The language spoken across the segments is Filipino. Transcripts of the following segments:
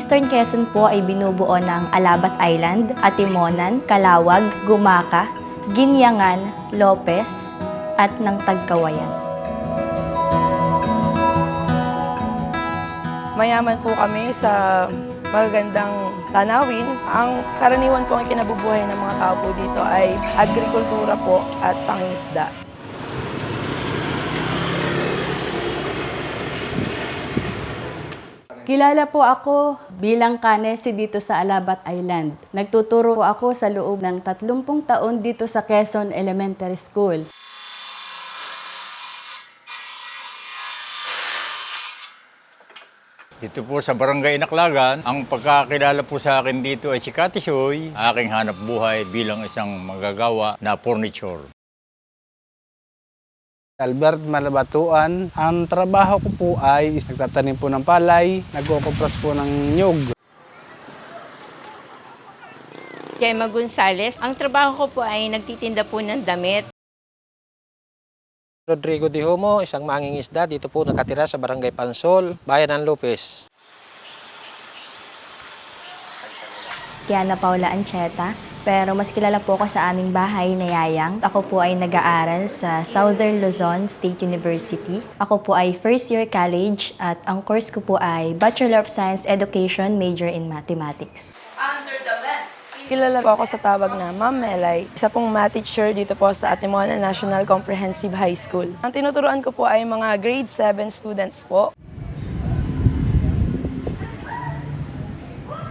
Eastern Quezon po ay binubuo ng Alabat Island, Atimonan, Calawag, Gumaka, Ginyangan, Lopez, at ng Tagkawayan. Mayaman po kami sa magagandang tanawin. Ang karaniwan po ang kinabubuhay ng mga tao po dito ay agrikultura po at pangingisda. Kilala po ako bilang kanesi dito sa Alabat Island. Nagtuturo po ako sa loob ng 30 taon dito sa Quezon Elementary School. Dito po sa Barangay Inaklagan, ang pagkakilala po sa akin dito ay si Katisoy, aking hanap buhay bilang isang magagawa na furniture. Albert Malabatuan. Ang trabaho ko po ay nagtatanim po ng palay, nagkukupras po ng nyug. Gemma Gonzales. Ang trabaho ko po ay nagtitinda po ng damit. Rodrigo Di Humo, isang mangingisda dito po nakatira sa Barangay Pansol, Bayan ng Lopez. Tiana Paula Ancheta, pero mas kilala po ako sa aming bahay na Yayang. Ako po ay nag-aaral sa Southern Luzon State University. Ako po ay first year college at ang course ko po ay Bachelor of Science Education, major in Mathematics. Kilala po ako sa tawag na Ma'am Melay, isa pong math teacher dito po sa Atimona National Comprehensive High School. Ang tinuturuan ko po ay mga grade 7 students po.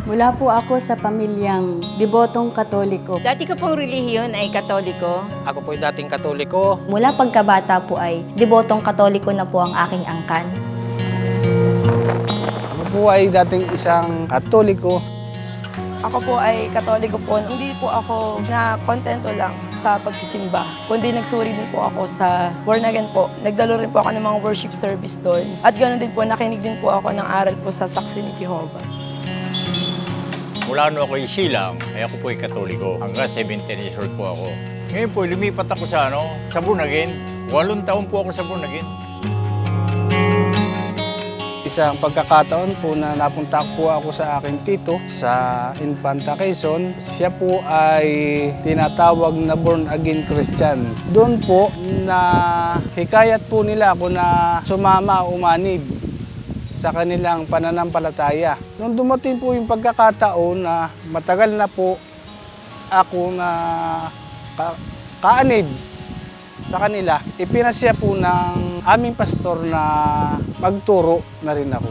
Mula po ako sa pamilyang debotong katoliko. Dati ko pong relihiyon ay katoliko. Ako po dating katoliko. Mula pagkabata po ay debotong katoliko na po ang aking angkan. Ako po ay dating isang katoliko. Ako po ay katoliko po. Hindi po ako na kontento lang sa pagsisimba, kundi nagsuri din po ako sa born again po. Nagdalo rin po ako ng mga worship service doon. At ganoon din po, nakinig din po ako ng aral po sa Saksi ni Jehovah. Mula no ako isilang, ay ako po ay katoliko. Hanggang 17 years old po ako. Ngayon po, lumipat ako sa ano, sa Bunagin. Walong taon po ako sa Bunagin. Isang pagkakataon po na napunta po ako sa aking tito sa Infanta Quezon. Siya po ay tinatawag na born again Christian. Doon po na hikayat po nila ako na sumama umanib sa kanilang pananampalataya. Nung dumating po yung pagkakataon na matagal na po ako na ka kaanib sa kanila, ipinasya po ng aming pastor na magturo na rin ako.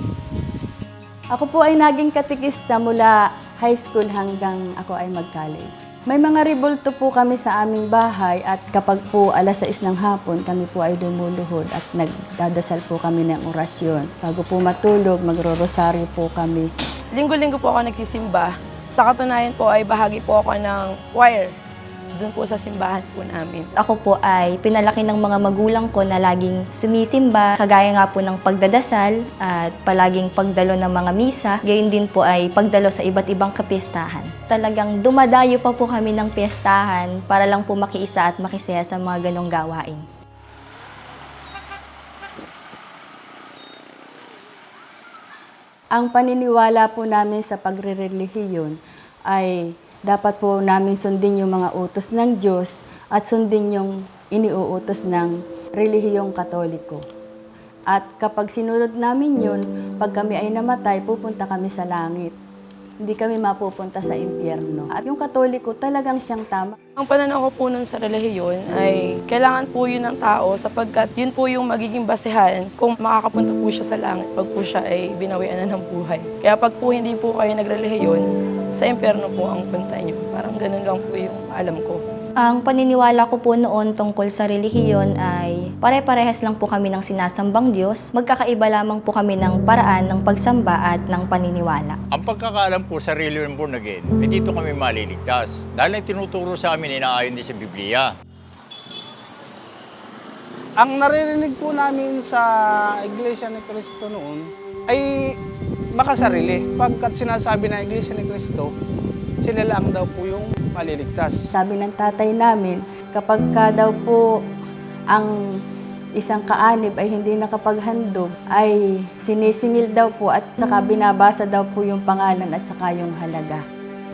Ako po ay naging katikista mula high school hanggang ako ay mag-college. May mga rebulto po kami sa aming bahay at kapag po alas 6 ng hapon, kami po ay lumuluhod at nagdadasal po kami ng orasyon. Bago po matulog, magro-rosaryo po kami. Linggo-linggo po ako nagsisimba. Sa katunayan po ay bahagi po ako ng choir doon po sa simbahan po namin. Ako po ay pinalaki ng mga magulang ko na laging sumisimba, kagaya nga po ng pagdadasal at palaging pagdalo ng mga misa. Gayon din po ay pagdalo sa iba't ibang kapistahan. Talagang dumadayo pa po kami ng piyestahan para lang po makiisa at makisaya sa mga ganong gawain. Ang paniniwala po namin sa pagre-relihiyon ay dapat po namin sundin yung mga utos ng Diyos at sundin yung iniuutos ng relihiyong katoliko. At kapag sinunod namin yun, pag kami ay namatay, pupunta kami sa langit. Hindi kami mapupunta sa impyerno. At yung katoliko talagang siyang tama. Ang pananaw ko po nun sa relihiyon ay kailangan po yun ng tao sapagkat yun po yung magiging basehan kung makakapunta po siya sa langit pag po siya ay binawian na ng buhay. Kaya pag po hindi po kayo nagrelihiyon, sa impyerno po ang punta niyo. Parang ganun lang po yung alam ko. Ang paniniwala ko po noon tungkol sa relihiyon ay pare-parehas lang po kami ng sinasambang Diyos. Magkakaiba lamang po kami ng paraan ng pagsamba at ng paniniwala. Ang pagkakaalam po sa reliyon born again, ay dito kami maliligtas. Dahil ang tinuturo sa amin, inaayon din sa Biblia. Ang naririnig po namin sa Iglesia ni Cristo noon ay makasarili. Pagkat sinasabi ng Iglesia ni Cristo, sila lang daw po yung maliligtas. Sabi ng tatay namin, kapag ka daw po ang isang kaanib ay hindi nakapaghandog, ay sinisingil daw po at saka binabasa daw po yung pangalan at saka yung halaga.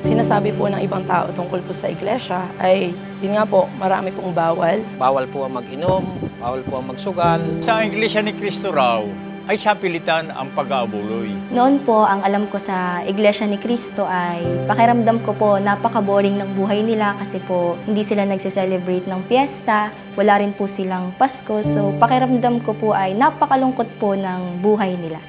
Sinasabi po ng ibang tao tungkol po sa iglesia ay, yun nga po, marami pong bawal. Bawal po ang mag-inom, bawal po ang magsugal. Sa Iglesia ni Cristo raw, ay sapilitan ang pag-aabuloy. Noon po, ang alam ko sa Iglesia ni Cristo ay pakiramdam ko po napaka-boring ng buhay nila kasi po hindi sila nagse-celebrate ng piyesta, wala rin po silang Pasko. So pakiramdam ko po ay napakalungkot po ng buhay nila.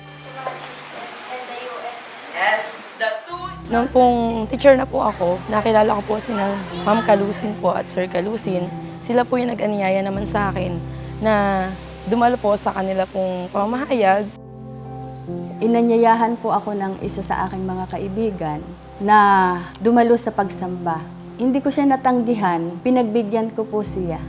Nung pong teacher na po ako, nakilala ko po sina Ma'am Kalusin po at Sir Kalusin. Sila po yung nag-anyaya naman sa akin na dumalo po sa kanila pong pamahayag. Inanyayahan po ako ng isa sa aking mga kaibigan na dumalo sa pagsamba. Hindi ko siya natanggihan, pinagbigyan ko po siya.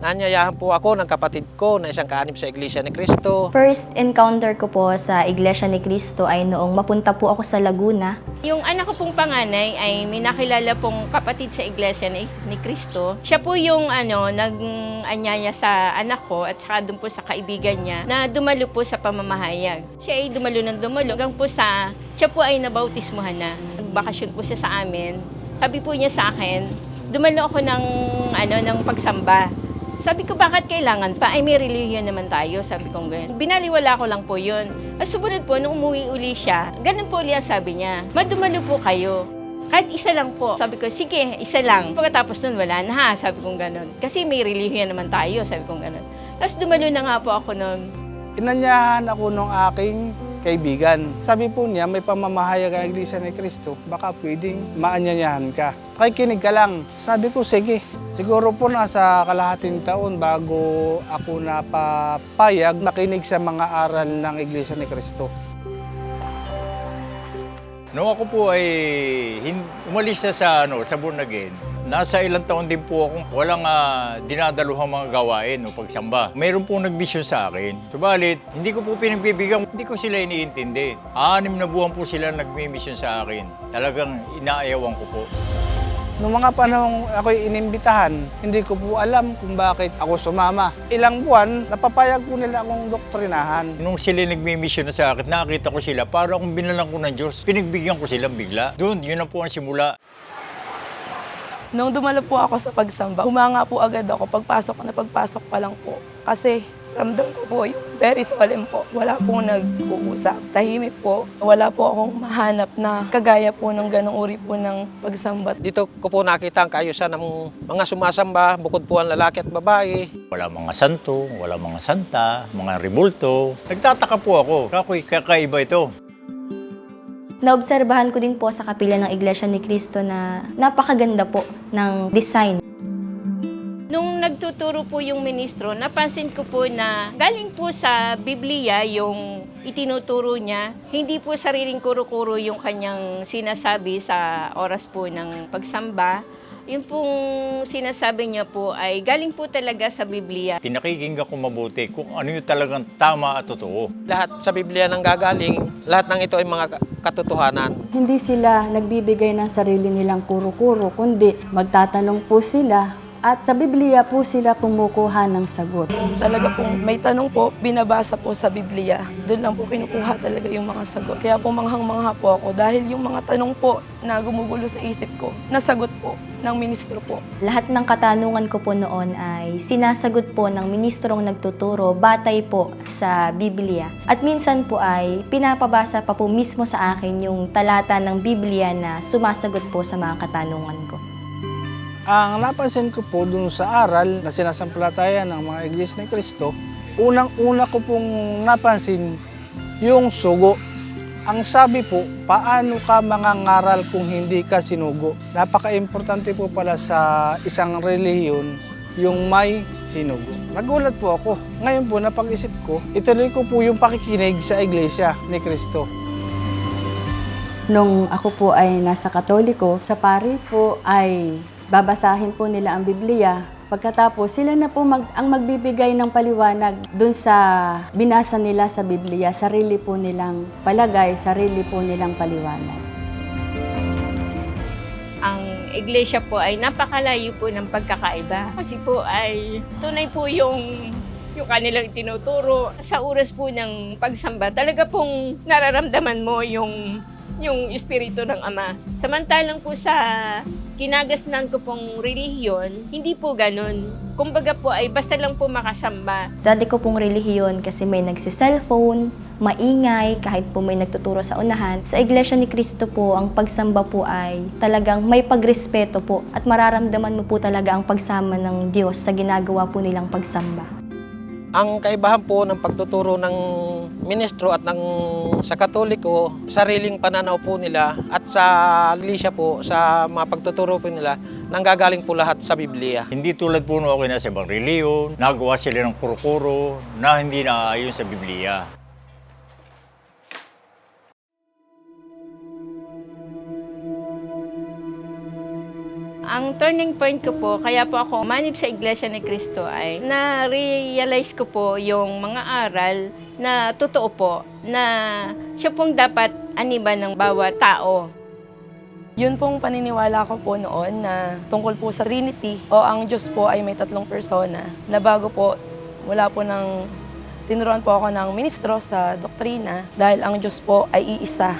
Nanyayahan po ako ng kapatid ko na isang kaanib sa Iglesia ni Cristo. First encounter ko po sa Iglesia ni Cristo ay noong mapunta po ako sa Laguna. Yung anak ko pong panganay ay may nakilala pong kapatid sa iglesia ni, ni Cristo. Siya po yung ano, nag-anyaya sa anak ko at saka doon po sa kaibigan niya na dumalo po sa pamamahayag. Siya ay dumalo ng dumalo hanggang po sa, siya po ay nabautismuhan na. Nagbakasyon po siya sa amin. Sabi po niya sa akin, dumalo ako ng, ano, ng pagsamba. Sabi ko, bakit kailangan pa? Ay, may religion naman tayo. Sabi ko, ganyan. Binaliwala ko lang po yun. At sumunod po, nung umuwi uli siya, ganun po ulit ang sabi niya. Madumalo po kayo. Kahit isa lang po. Sabi ko, sige, isa lang. Pagkatapos nun, wala na ha. Sabi kong ganun. Kasi may religion naman tayo. Sabi kong ganun. Tapos dumalo na nga po ako nun. Inanyahan ako ng aking kaibigan. Sabi po niya, may pamamahayag ang Iglesia ni Cristo, baka pwedeng maanyanyahan ka. Pakikinig ka lang. Sabi ko, sige. Siguro po nasa kalahating taon bago ako napapayag makinig sa mga aral ng Iglesia ni Cristo. Nung ako po ay umalis na sa, ano, sa born again, nasa ilang taon din po akong walang ah, dinadaluhang mga gawain o pagsamba. Mayroon po nagbisyon sa akin. Subalit, hindi ko po pinagbibigyan, hindi ko sila iniintindi. Anim na buwan po sila nagmimisyon sa akin. Talagang inaayawan ko po. Noong mga panahong ako'y inimbitahan, hindi ko po alam kung bakit ako sumama. Ilang buwan, napapayag po nila akong doktrinahan. Nung sila nagmimisyon na sa akin, nakita ko sila, para akong binalang ko ng Diyos. Pinagbigyan ko silang bigla. Doon, yun na po ang simula. Nung dumalo po ako sa pagsamba, humanga po agad ako pagpasok na pagpasok pa lang po. Kasi ramdam ko po yung very solemn po. Wala pong nag-uusap. Tahimik po. Wala po akong mahanap na kagaya po ng ganong uri po ng pagsamba. Dito ko po nakita ang kaayusan ng mga sumasamba, bukod po ang lalaki at babae. Wala mga santo, wala mga santa, mga rebulto. Nagtataka po ako, kakoy kakaiba ito. Naobserbahan ko din po sa kapila ng Iglesia ni Cristo na napakaganda po ng design. Nung nagtuturo po yung ministro, napansin ko po na galing po sa Biblia yung itinuturo niya. Hindi po sariling kuro-kuro yung kanyang sinasabi sa oras po ng pagsamba. Yung pong sinasabi niya po ay galing po talaga sa Biblia. Pinakikinggan ko mabuti kung ano yung talagang tama at totoo. Lahat sa Biblia nang gagaling, lahat ng ito ay mga ka- katotohanan. Hindi sila nagbibigay ng sarili nilang kuro-kuro, kundi magtatanong po sila at sa Biblia po sila kumukuha ng sagot. Talaga pong may tanong po, binabasa po sa Biblia. Doon lang po kinukuha talaga yung mga sagot. Kaya po manghang-mangha po ako dahil yung mga tanong po na gumugulo sa isip ko, nasagot po ng ministro po. Lahat ng katanungan ko po noon ay sinasagot po ng ministrong nagtuturo batay po sa Biblia. At minsan po ay pinapabasa pa po mismo sa akin yung talata ng Biblia na sumasagot po sa mga katanungan ko. Ang napansin ko po dun sa aral na sinasampalataya ng mga Iglesia ni Cristo, unang-una ko pong napansin yung sugo. Ang sabi po, paano ka mangangaral kung hindi ka sinugo? Napaka-importante po pala sa isang relihiyon yung may sinugo. Nagulat po ako. Ngayon po, napag-isip ko, ituloy ko po yung pakikinig sa Iglesia ni Cristo. Nung ako po ay nasa Katoliko, sa pari po ay babasahin po nila ang Biblia. Pagkatapos, sila na po mag, ang magbibigay ng paliwanag dun sa binasa nila sa Biblia. Sarili po nilang palagay, sarili po nilang paliwanag. Ang iglesia po ay napakalayo po ng pagkakaiba. Kasi po ay tunay po yung yung kanilang tinuturo. Sa oras po ng pagsamba, talaga pong nararamdaman mo yung yung espiritu ng Ama. Samantalang po sa kinagasnan ko pong relihiyon, hindi po ganun. Kumbaga po ay basta lang po makasamba. Dati ko pong relihiyon kasi may nagsi-cellphone, maingay, kahit po may nagtuturo sa unahan. Sa Iglesia ni Cristo po, ang pagsamba po ay talagang may pagrespeto po at mararamdaman mo po talaga ang pagsama ng Diyos sa ginagawa po nilang pagsamba. Ang kaibahan po ng pagtuturo ng ministro at ng sa katoliko, sariling pananaw po nila at sa lisya po, sa mga pagtuturo po nila, nanggagaling po lahat sa Biblia. Hindi tulad po nung ako nasa ibang reliyon, nagawa sila ng kuro-kuro na hindi naaayon sa Biblia. Ang turning point ko po, kaya po ako manib sa Iglesia ni Cristo ay na-realize ko po yung mga aral na totoo po, na siya pong dapat aniban ng bawat tao. Yun pong paniniwala ko po noon na tungkol po sa Trinity o ang Diyos po ay may tatlong persona na bago po mula po ng tinuruan po ako ng ministro sa doktrina dahil ang Diyos po ay iisa,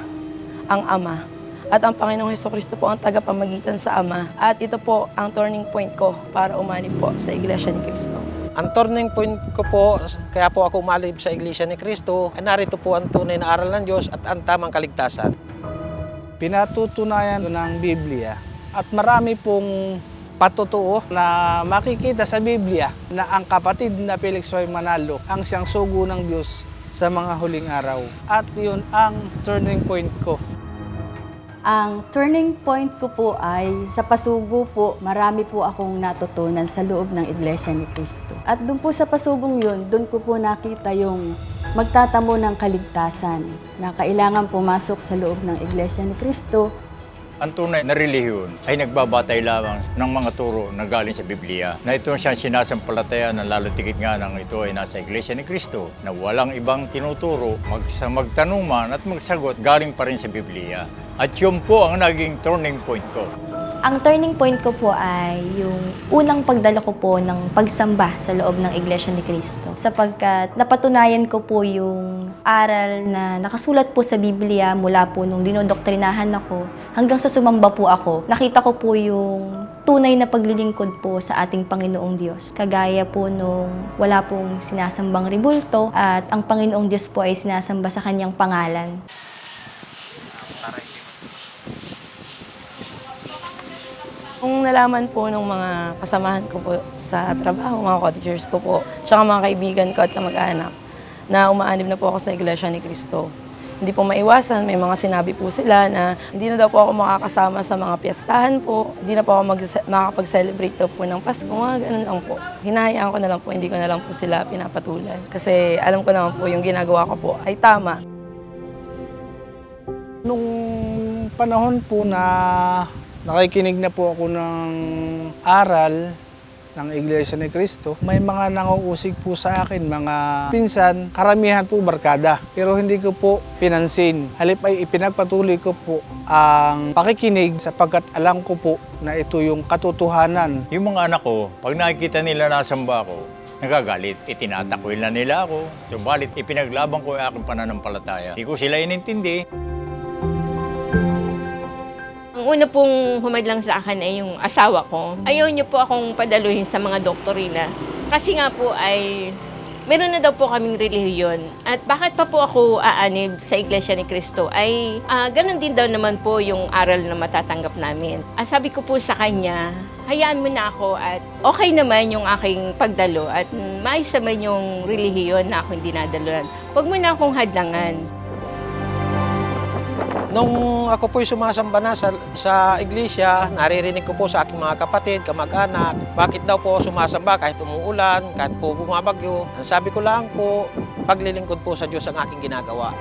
ang Ama. At ang Panginoong Heso Kristo po ang tagapamagitan sa Ama. At ito po ang turning point ko para umanib po sa Iglesia ni Cristo. Ang turning point ko po, kaya po ako umalib sa Iglesia ni Cristo, ay narito po ang tunay na aral ng Diyos at ang tamang kaligtasan. Pinatutunayan ng Biblia at marami pong patutuo na makikita sa Biblia na ang kapatid na Felix Y. Manalo ang siyang sugo ng Diyos sa mga huling araw. At yun ang turning point ko. Ang turning point ko po ay sa pasugo po, marami po akong natutunan sa loob ng Iglesia ni Cristo. At doon po sa pasugong yun, doon ko po nakita yung magtatamo ng kaligtasan na kailangan pumasok sa loob ng Iglesia ni Cristo Ang tunay na relihiyon ay nagbabatay lamang ng mga turo na galing sa Biblia. Na ito siyang sinasampalataya na lalo tigit nga ng ito ay nasa Iglesia ni Cristo na walang ibang tinuturo, mag, magtanong man at magsagot galing pa rin sa Biblia. At yun po ang naging turning point ko. Ang turning point ko po ay yung unang pagdala ko po ng pagsamba sa loob ng Iglesia ni Cristo. Sapagkat napatunayan ko po yung aral na nakasulat po sa Biblia mula po nung dinodoktrinahan ako hanggang sa sumamba po ako. Nakita ko po yung tunay na paglilingkod po sa ating Panginoong Diyos. Kagaya po nung wala pong sinasambang ribulto at ang Panginoong Diyos po ay sinasamba sa kanyang pangalan. Kung nalaman po ng mga kasamahan ko po sa trabaho, mga co-teachers ko po, tsaka mga kaibigan ko at kamag-anak, na umaanib na po ako sa Iglesia ni Cristo. Hindi po maiwasan, may mga sinabi po sila na hindi na daw po ako makakasama sa mga piyestahan po, hindi na po ako mag- makakapag-celebrate po ng Pasko, mga ganun lang po. Hinahayaan ko na lang po, hindi ko na lang po sila pinapatulan. Kasi alam ko naman po yung ginagawa ko po ay tama. Nung panahon po na nakikinig na po ako ng aral ng Iglesia ni Cristo, may mga nanguusig po sa akin, mga pinsan, karamihan po barkada. Pero hindi ko po pinansin. Halip ay ipinagpatuloy ko po ang pakikinig sapagkat alam ko po na ito yung katotohanan Yung mga anak ko, pag nakikita nila nasamba ako, nagagalit. Itinatakwil na nila ako. Subalit, ipinaglaban ko yung aking pananampalataya. Hindi ko sila inintindi. Ang una pong humadlang sa akin ay yung asawa ko. Ayaw niyo po akong padaluhin sa mga doktorina. Kasi nga po ay meron na daw po kaming relihiyon. At bakit pa po ako aanib sa Iglesia ni Cristo ay ah, ganun din daw naman po yung aral na matatanggap namin. Ah, sabi ko po sa kanya, hayaan mo na ako at okay naman yung aking pagdalo at maayos naman yung relihiyon na ako hindi nadaluhan. Huwag mo na akong hadlangan. Nung ako po'y sumasamba na sa, sa iglesia, naririnig ko po sa aking mga kapatid, kamag-anak, bakit daw po sumasamba kahit umuulan, kahit po bumabagyo. Ang sabi ko lang po, paglilingkod po sa Diyos ang aking ginagawa.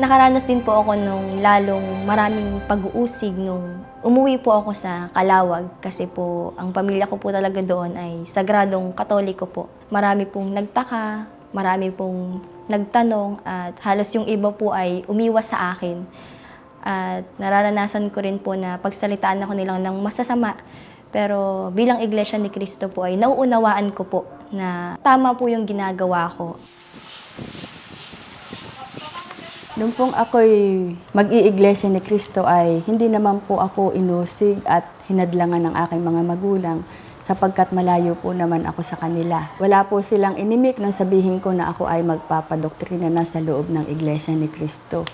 Nakaranas din po ako nung lalong maraming pag-uusig nung umuwi po ako sa Kalawag kasi po ang pamilya ko po talaga doon ay sagradong katoliko po. Marami pong nagtaka, marami pong nagtanong at halos yung iba po ay umiwas sa akin. At nararanasan ko rin po na pagsalitaan ako nilang ng masasama. Pero bilang Iglesia ni Cristo po ay nauunawaan ko po na tama po yung ginagawa ko. Nung pong ako'y mag-iiglesia ni Kristo ay hindi naman po ako inusig at hinadlangan ng aking mga magulang sapagkat malayo po naman ako sa kanila. Wala po silang inimik nang sabihin ko na ako ay magpapadoktrina na sa loob ng iglesia ni Kristo.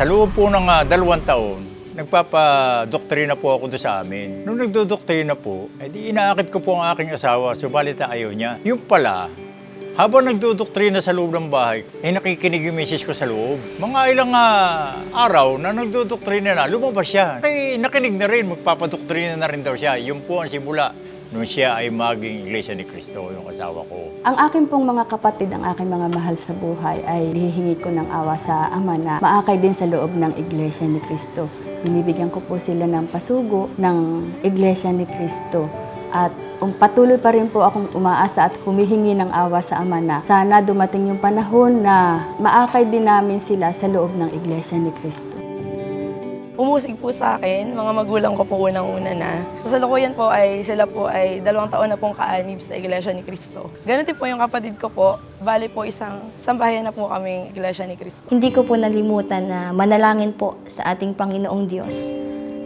Sa loob po ng ah, dalawang taon, nagpapadoktrina po ako doon sa amin. Nung nagdodoktrina po, edi inaakit ko po ang aking asawa, subalit ayaw niya. Yung pala, habang nagdodoktrina sa loob ng bahay, eh nakikinig yung misis ko sa loob. Mga ilang ah, araw na nagdodoktrina na, lumabas siya. Ay, nakinig na rin, magpapadoktrina na rin daw siya. Yun po ang simula nung siya ay maging Iglesia ni Cristo, yung asawa ko. Ang akin pong mga kapatid, ang aking mga mahal sa buhay ay hihingi ko ng awa sa Ama na maakay din sa loob ng Iglesia ni Kristo. Binibigyan ko po sila ng pasugo ng Iglesia ni Kristo. At um, patuloy pa rin po akong umaasa at humihingi ng awa sa Ama na sana dumating yung panahon na maakay din namin sila sa loob ng Iglesia ni Kristo. Umusig po sa akin, mga magulang ko po unang-una na. Sa salukuyan po ay sila po ay dalawang taon na pong kaanib sa Iglesia ni Cristo. Ganun din po yung kapatid ko po, bali po isang sambahayan na po kaming Iglesia ni Cristo. Hindi ko po nalimutan na manalangin po sa ating Panginoong Diyos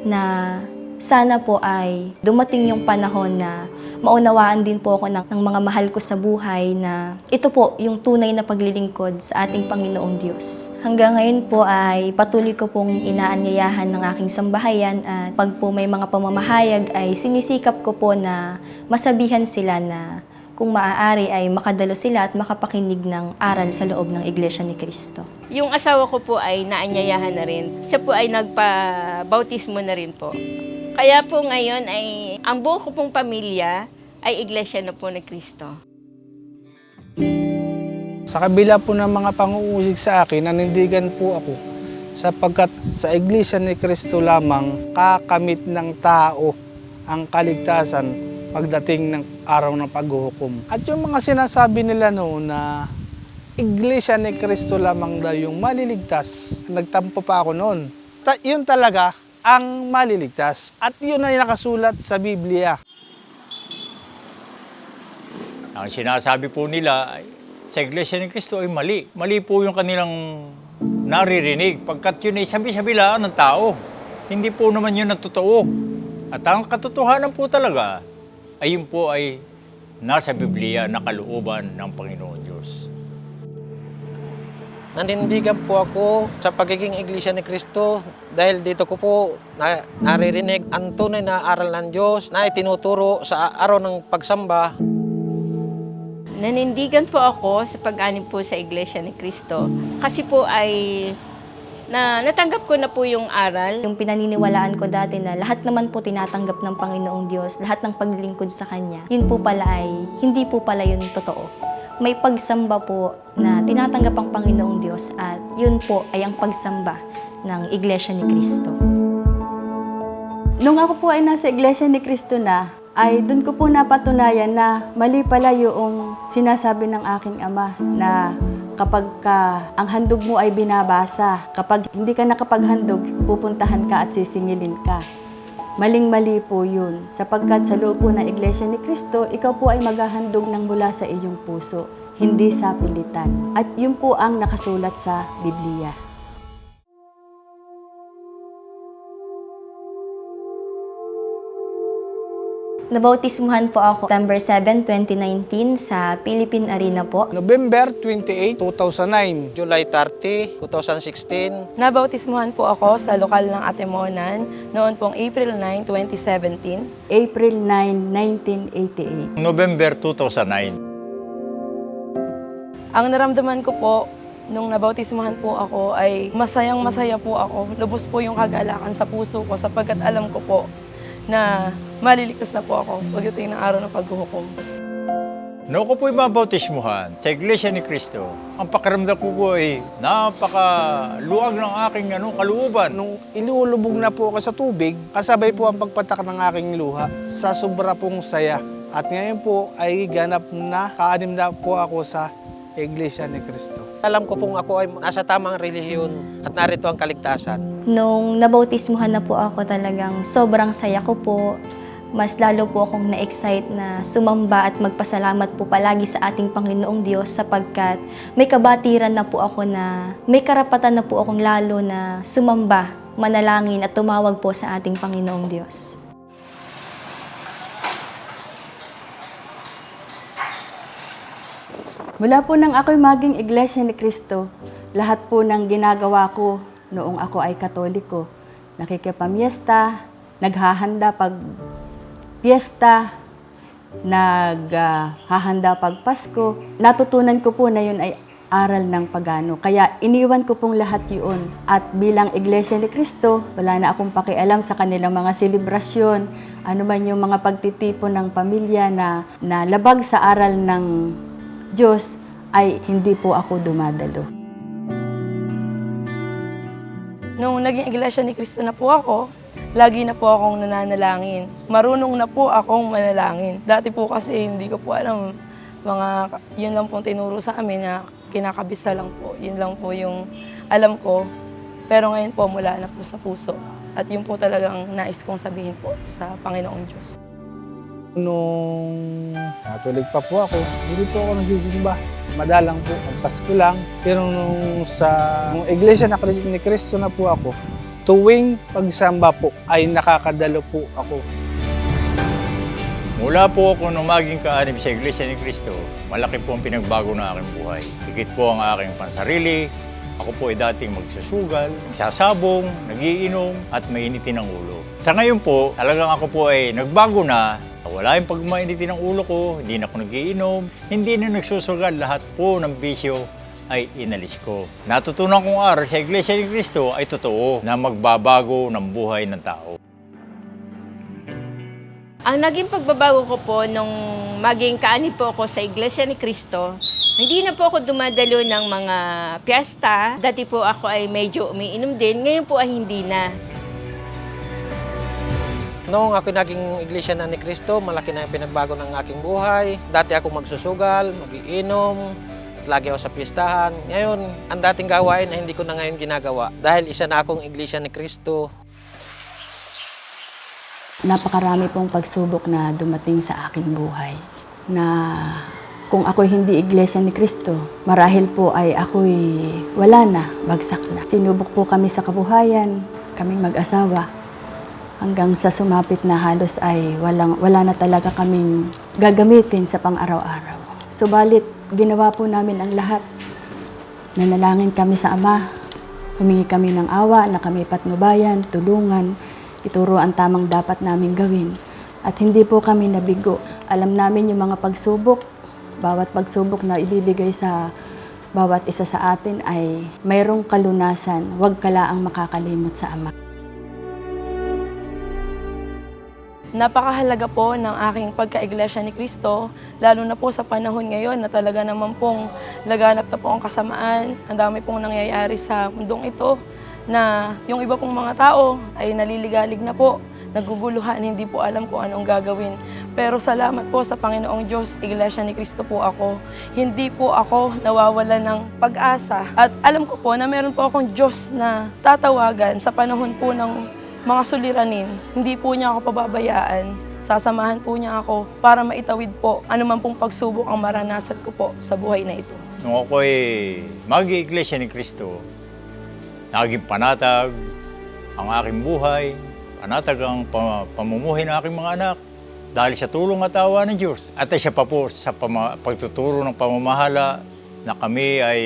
na sana po ay dumating yung panahon na maunawaan din po ako ng, ng mga mahal ko sa buhay na ito po yung tunay na paglilingkod sa ating Panginoong Diyos. Hanggang ngayon po ay patuloy ko pong inaanyayahan ng aking sambahayan at pag po may mga pamamahayag ay sinisikap ko po na masabihan sila na kung maaari ay makadalo sila at makapakinig ng aral sa loob ng Iglesia ni Cristo. Yung asawa ko po ay naanyayahan na rin. Siya po ay nagpa-bautismo na rin po. Kaya po ngayon ay ang buong ko pong pamilya ay iglesia na po ni Kristo. Sa kabila po ng mga panguusig sa akin, nanindigan po ako sapagkat sa Iglesia ni Kristo lamang kakamit ng tao ang kaligtasan pagdating ng araw ng paghuhukom. At yung mga sinasabi nila noon na Iglesia ni Kristo lamang daw yung maliligtas, nagtampo pa ako noon. Ta- yun talaga ang maliligtas. At yun ay nakasulat sa Biblia. Ang sinasabi po nila sa Iglesia ni Cristo ay mali. Mali po yung kanilang naririnig. Pagkat yun ay sabi-sabi lang ng tao. Hindi po naman yun ang totoo. At ang katotohanan po talaga ay yun po ay nasa Biblia na kalooban ng Panginoon. Nanindigan po ako sa pagiging iglesia ni Kristo dahil dito ko po na, naririnig ang tunay na aral ng Diyos na itinuturo sa araw ng pagsamba. Nanindigan po ako sa pag-anib po sa iglesia ni Kristo. Kasi po ay na natanggap ko na po yung aral. Yung pinaniniwalaan ko dati na lahat naman po tinatanggap ng Panginoong Diyos, lahat ng paglilingkod sa Kanya, yun po pala ay, hindi po pala yun totoo. May pagsamba po na tinatanggap ang Panginoong Diyos at yun po ay ang pagsamba ng Iglesia ni Cristo. Nung ako po ay nasa Iglesia ni Kristo na, ay doon ko po napatunayan na mali pala yung sinasabi ng aking ama na kapag ka, ang handog mo ay binabasa, kapag hindi ka nakapaghandog, pupuntahan ka at sisingilin ka. Maling-mali po yun, sapagkat sa loob po ng Iglesia ni Kristo, ikaw po ay maghahandog ng mula sa iyong puso, hindi sa pilitan. At yun po ang nakasulat sa Biblia. Nabautismuhan po ako September 7, 2019 sa Philippine Arena po. November 28, 2009. July 30, 2016, Nabautismuhan po ako sa lokal ng Atemonan noon pong April 9, 2017. April 9, 1988. November 2009. Ang naramdaman ko po nung nabautismuhan po ako ay masayang masaya po ako. Lubos po yung kagalakan sa puso ko sapagkat alam ko po na maliligtas na po ako pagdating ng araw ng paghuhukom. Noong ko po'y mabautismuhan sa Iglesia ni Cristo, ang pakiramdam ko po ay napakaluwag ng aking ano, kalooban. Nung inulubog na po ako sa tubig, kasabay po ang pagpatak ng aking luha sa sobra pong saya. At ngayon po ay ganap na kaanim na po ako sa Iglesia ni Cristo. Alam ko pong ako ay nasa tamang relihiyon at narito ang kaligtasan. Nung nabautismuhan na po ako talagang sobrang saya ko po. Mas lalo po akong na-excite na sumamba at magpasalamat po palagi sa ating Panginoong Diyos sapagkat may kabatiran na po ako na may karapatan na po akong lalo na sumamba, manalangin at tumawag po sa ating Panginoong Diyos. Mula po nang ako'y maging Iglesia ni Cristo, lahat po ng ginagawa ko noong ako ay katoliko, nakikipamiesta, naghahanda pag piyesta, naghahanda pag Pasko. Natutunan ko po na yun ay aral ng pagano. Kaya iniwan ko pong lahat yun. At bilang Iglesia ni Cristo, wala na akong pakialam sa kanilang mga selebrasyon, ano man yung mga pagtitipon ng pamilya na, na labag sa aral ng Diyos, ay hindi po ako dumadalo. Nung naging iglesia ni Kristo na po ako, lagi na po akong nananalangin. Marunong na po akong manalangin. Dati po kasi hindi ko po alam, mga, yun lang po tinuro sa amin na kinakabisa lang po. Yun lang po yung alam ko. Pero ngayon po mula na po sa puso. At yun po talagang nais kong sabihin po sa Panginoong Diyos. Nung natulig pa po ako, hindi po ako nagsisimba. Madalang po, magpasko lang. Pero nung sa nung iglesia na ni Cristo na po ako, tuwing pagsamba po ay nakakadalo po ako. Mula po ako nung maging kaanib sa Iglesia ni Cristo, malaki po ang pinagbago ng aking buhay. Higit po ang aking pansarili. Ako po ay dating magsusugal, nagsasabong, nagiinom, at mainitin ang ulo. Sa ngayon po, talagang ako po ay nagbago na. Wala yung pagmainitin ng ulo ko, hindi na ako nagiinom, hindi na nagsusugal. Lahat po ng bisyo ay inalis ko. Natutunan kong aral sa Iglesia ni Cristo ay totoo na magbabago ng buhay ng tao. Ang naging pagbabago ko po nung maging kaanib po ako sa Iglesia ni Cristo, hindi na po ako dumadalo ng mga piyesta. Dati po ako ay medyo umiinom din, ngayon po ay hindi na. Noong ako naging iglesia na ni Kristo, malaki na yung pinagbago ng aking buhay. Dati ako magsusugal, magiinom, at lagi ako sa pistahan. Ngayon, ang dating gawain na hindi ko na ngayon ginagawa. Dahil isa na akong iglesia ni Kristo, Napakarami pong pagsubok na dumating sa aking buhay. Na kung ako'y hindi iglesia ni Kristo, marahil po ay ako'y wala na, bagsak na. Sinubok po kami sa kabuhayan, kaming mag-asawa. Hanggang sa sumapit na halos ay walang, wala na talaga kaming gagamitin sa pang-araw-araw. Subalit, ginawa po namin ang lahat. Nanalangin kami sa Ama. Humingi kami ng awa na kami patnubayan, tulungan, ituro ang tamang dapat namin gawin. At hindi po kami nabigo. Alam namin yung mga pagsubok, bawat pagsubok na ibibigay sa bawat isa sa atin ay mayroong kalunasan. Huwag kalaang makakalimot sa Ama. Napakahalaga po ng aking pagka-iglesia ni Kristo, lalo na po sa panahon ngayon na talaga naman pong laganap na po ang kasamaan. Ang dami pong nangyayari sa mundong ito na yung iba pong mga tao ay naliligalig na po, naguguluhan, hindi po alam kung anong gagawin. Pero salamat po sa Panginoong Diyos, Iglesia ni Kristo po ako. Hindi po ako nawawala ng pag-asa. At alam ko po na meron po akong Diyos na tatawagan sa panahon po ng mga suliranin, hindi po niya ako pababayaan. Sasamahan po niya ako para maitawid po anuman pong pagsubok ang maranasan ko po sa buhay na ito. Nung ako ay mag-iglesia ni Kristo, naging panatag ang aking buhay, panatag ang pa- pamumuhay ng aking mga anak dahil sa tulong at awa ng Diyos. At siya pa po sa pagtuturo ng pamamahala na kami ay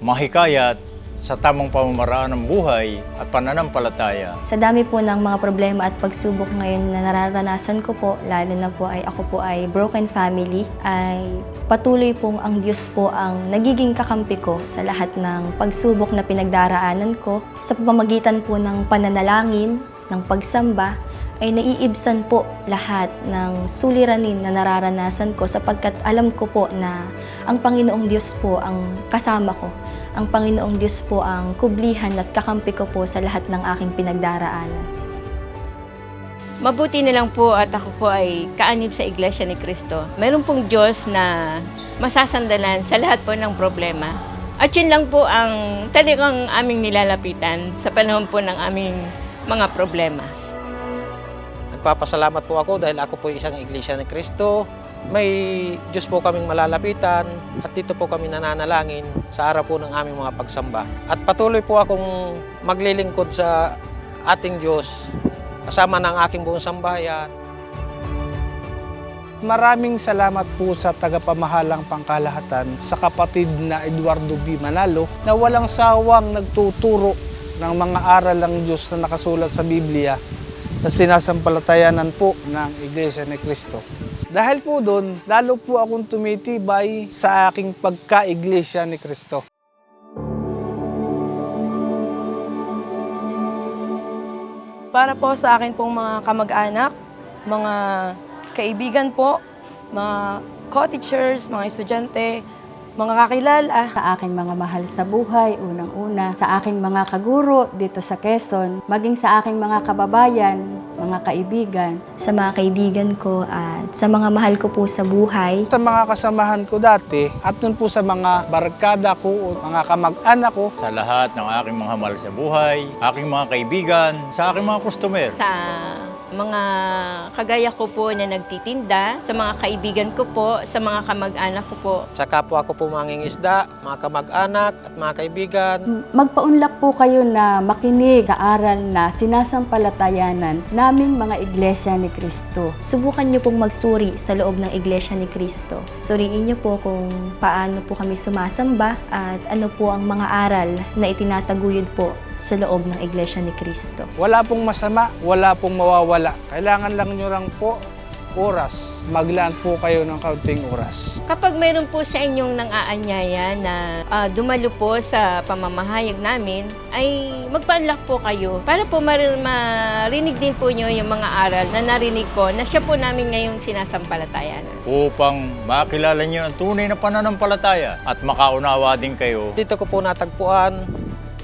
mahikayat sa tamang pamamaraan ng buhay at pananampalataya Sa dami po ng mga problema at pagsubok ngayon na nararanasan ko po, lalo na po ay ako po ay broken family, ay patuloy pong ang Diyos po ang nagiging kakampi ko sa lahat ng pagsubok na pinagdaraanan ko. Sa pamamagitan po ng pananalangin, ng pagsamba, ay naiibsan po lahat ng suliranin na nararanasan ko sapagkat alam ko po na ang Panginoong Diyos po ang kasama ko. Ang Panginoong Diyos po ang kublihan at kakampi ko po sa lahat ng aking pinagdaraanan. Mabuti na lang po at ako po ay kaanib sa Iglesia ni Cristo. Meron pong Diyos na masasandalan sa lahat po ng problema. At yun lang po ang talagang aming nilalapitan sa panahon po ng aming mga problema. Nagpapasalamat po ako dahil ako po isang iglesia ni Kristo. May Diyos po kaming malalapitan at dito po kami nananalangin sa araw po ng aming mga pagsamba. At patuloy po akong maglilingkod sa ating Diyos kasama ng aking buong sambahayan. Maraming salamat po sa tagapamahalang pangkalahatan sa kapatid na Eduardo B. Manalo na walang sawang nagtuturo ng mga aral ng Diyos na nakasulat sa Biblia na sinasampalatayanan po ng Iglesia ni Cristo. Dahil po doon, lalo po akong tumitibay sa aking pagka-Iglesia ni Cristo. Para po sa akin pong mga kamag-anak, mga kaibigan po, mga co-teachers, mga estudyante, mga kakilala, Sa aking mga mahal sa buhay, unang-una, sa aking mga kaguro dito sa Quezon, maging sa aking mga kababayan, mga kaibigan, Sa mga kaibigan ko at sa mga mahal ko po sa buhay, Sa mga kasamahan ko dati at nun po sa mga barkada ko o mga kamag-anak ko, Sa lahat ng aking mga mahal sa buhay, aking mga kaibigan, sa aking mga customer. Sa mga kagaya ko po na nagtitinda, sa mga kaibigan ko po, sa mga kamag-anak ko po, Sa kapwa ko po mangingisda, mga kamag-anak at mga kaibigan, magpaunlak po kayo na makinig sa aral na sinasampalatayanan naming mga iglesia ni Kristo. subukan niyo pong magsuri sa loob ng Iglesia ni Cristo. Suriin niyo po kung paano po kami sumasamba at ano po ang mga aral na itinataguyod po sa loob ng Iglesia ni Cristo. wala pong masama, wala pong mawawala. Kailangan lang nyo lang po oras. Maglaan po kayo ng kaunting oras. Kapag mayroon po sa inyong nang-aanyaya na ah, dumalo po sa pamamahayag namin, ay magpa-unlock po kayo para po mar- marinig din po nyo yung mga aral na narinig ko na siya po namin ngayong sinasampalatayanan. upang makilala niyo ang tunay na pananampalataya at makaunawa din kayo dito ko po natagpuan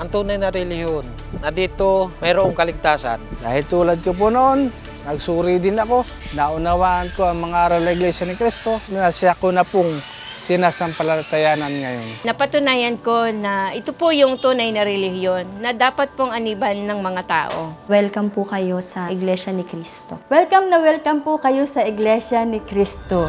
ang tunay na relihiyon na dito mayroong kaligtasan. Dahil tulad ko po noon, nagsuri din ako. Naunawaan ko ang mga aral ng Iglesia ni Cristo na siya ko na pong sinasampalatayanan ngayon. Napatunayan ko na ito po yung tunay na relihiyon na dapat pong aniban ng mga tao. Welcome po kayo sa Iglesia ni Cristo. Welcome na welcome po kayo sa iglesia ni Kristo.